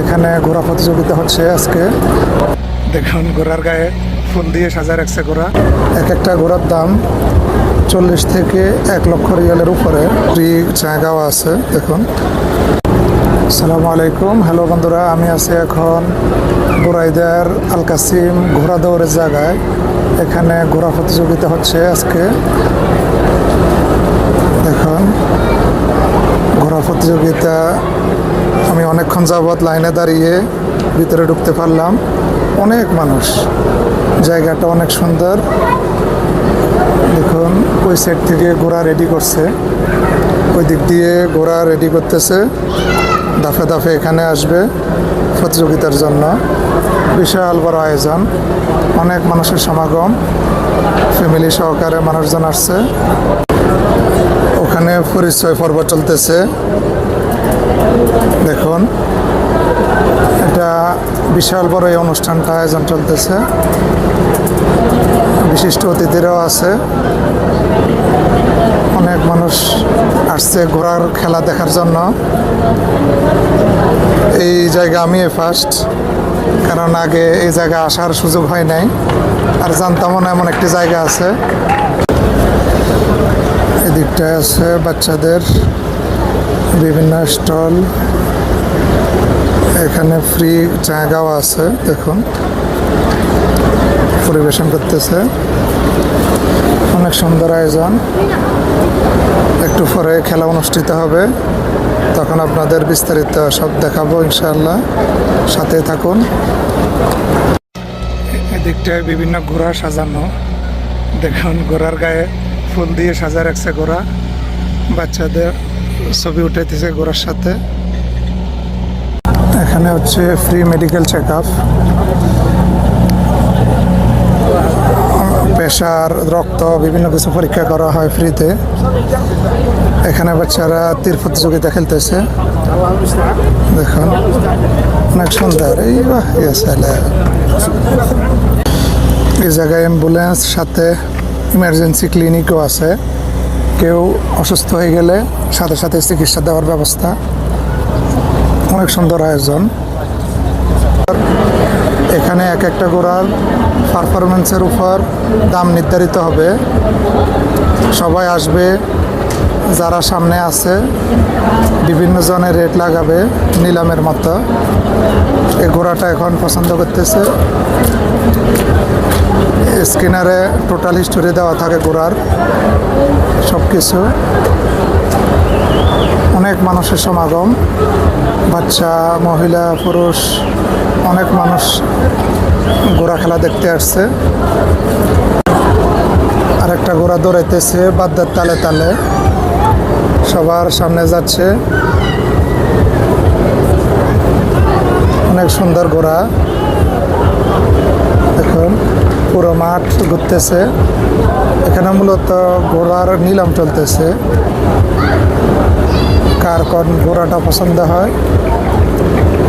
এখানে ঘোড়া প্রতিযোগিতা হচ্ছে আজকে। দেখুন, ঘোড়ার গায়ে ফুল দিয়ে সাজা রাখছে ঘোড়া। এক একটা ঘোড়ার দাম চল্লিশ থেকে এক লক্ষ রিয়ালের উপরে। ফ্রি জায়গাও আছে, দেখুন। আসসালামু আলাইকুম। হ্যালো বন্ধুরা, আমি আছি এখন বুরাইদার আল কাসিম ঘোড়া দৌড়ের জায়গায়। এখানে ঘোড়া প্রতিযোগিতা হচ্ছে আজকে দেখুন ঘোড়া প্রতিযোগিতা আমি অনেকক্ষণ যাবৎ লাইনে দাঁড়িয়ে ভিতরে ঢুকতে পারলাম। অনেক মানুষ। জায়গাটা অনেক সুন্দর। দেখুন, ওই সাইড থেকে ঘোড়া রেডি করছে। ওই দিক দিয়ে ঘোড়া রেডি করতেছে। দাফে দাফে এখানে আসবে প্রতিযোগিতার জন্য। বিশাল বড় আয়োজন। অনেক মানুষের সমাগম। ফ্যামিলি সহকারে মানুষজন আসছে। ওখানে পরিচয় পর্ব চলতেছে। দেখুন, এটা বিশাল বড় এই অনুষ্ঠানটা আয়োজন চলতেছে। বিশিষ্ট অতিথিরাও আছে। অনেক মানুষ আসছে ঘোড়ার খেলা দেখার জন্য। এই জায়গা আমি ফার্স্ট কারণ আগে এই জায়গা আসার সুযোগ হয় নাই। আর জানতামও না এমন একটি জায়গা আছে। এদিকটায় আছে বাচ্চাদের স্টল। এখানে ফ্রি জায়গাও আছে, দেখুন। পরিবেশন করতেছে। অনেক সুন্দর আয়োজন। একটু পরে খেলা অনুষ্ঠিত হবে। তখন আপনাদের বিস্তারিত সব দেখাবো ইনশাআল্লাহ। সাথে থাকুন। এদিকটায় বিভিন্ন ঘোড়া সাজানো। দেখুন, ঘোড়ার গায়ে ফুল দিয়ে সাজা রাখছে ঘোড়া। বাচ্চাদের ছবি উঠাইতেছে ঘোড়ার সাথে। এখানে হচ্ছে free medical check up pressure, রক্ত, বিভিন্ন কিছু পরীক্ষা করা হয় ফ্রিতে এখানে বাচ্চারা তীর প্রতিযোগিতা খেলতেছে। দেখুন, অনেক সুন্দর। এই এই জায়গায় অ্যাম্বুলেন্স সাথে ইমার্জেন্সি ক্লিনিকও আছে। কেউ অসুস্থ হয়ে গেলে সাথে সাথে চিকিৎসা দেওয়ার ব্যবস্থা অনেক সুন্দর আয়োজন। এখানে এক একটা ঘোড়ার পারফরমেন্সের উপর দাম নির্ধারিত হবে। সবাই আসবে, যারা সামনে আছে, বিভিন্ন জনের রেট লাগাবে, নিলামের মতো। এই ঘোড়াটা এখন পছন্দ করতেছে। স্ক্রিনারে টোটাল হিস্টোরি দেওয়া থাকে ঘোড়ার সব কিছু অনেক মানুষের সমাগম, বাচ্চা, মহিলা, পুরুষ, অনেক মানুষ ঘোড়া খেলা দেখতে আসছে। আর একটা ঘোড়া দৌড়াইতেছে বাদ্যার তালে তালে। সবার সামনে যাচ্ছে। অনেক সুন্দর ঘোড়া। দেখুন। পুরো মাঠ ঘুরতেছে। এখানে মূলত ঘোড়ার নিলাম চলতেছে। কার কোন ঘোড়াটা পছন্দ হয়?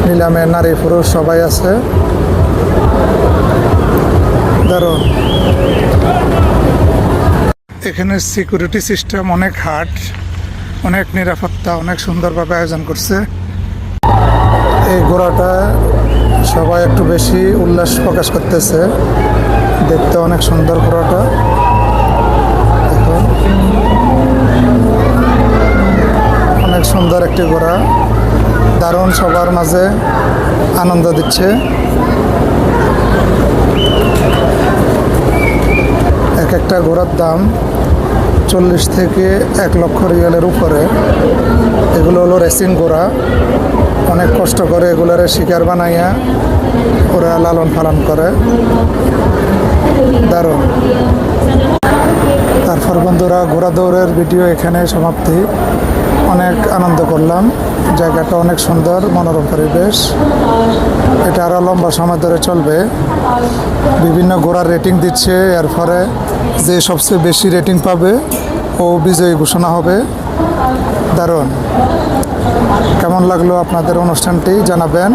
নিলামে নারী পুরুষ সবাই আছে। দারুণ। এখানে সিকিউরিটি সিস্টেম অনেক হার্ড, অনেক নিরাপত্তা, অনেক সুন্দরভাবে আয়োজন করছে। এই ঘোড়াটা সবাই একটু বেশি উল্লাস প্রকাশ করতেছে। দেখতে অনেক সুন্দর দেখুন। অনেক সুন্দর একটি ঘোড়া। দারুণ সবার মাঝে আনন্দ দিচ্ছে। এক একটা ঘোড়ার দাম চল্লিশ থেকে এক লক্ষ রিয়ালের উপরে। এগুলো হলো রেসিং ঘোড়া। অনেক কষ্ট করে এগুলোরে শিকার বানাইয়া ওরা লালন পালন করে। দারুণ। তারপর বন্ধুরা ঘোড়া দৌড়ের ভিডিও এখানে সমাপ্তি। অনেক আনন্দ করলাম। জায়গাটা অনেক সুন্দর, মনোরম পরিবেশ। এটা আরও লম্বা সময় ধরে চলবে। বিভিন্ন ঘোড়ার রেটিং দিচ্ছে এর ফলে যে সবচেয়ে বেশি রেটিং পাবে ও বিজয়ী ঘোষণা হবে। দারুণ। কেমন লাগল আপনাদের অনুষ্ঠানটি? জানাবেন।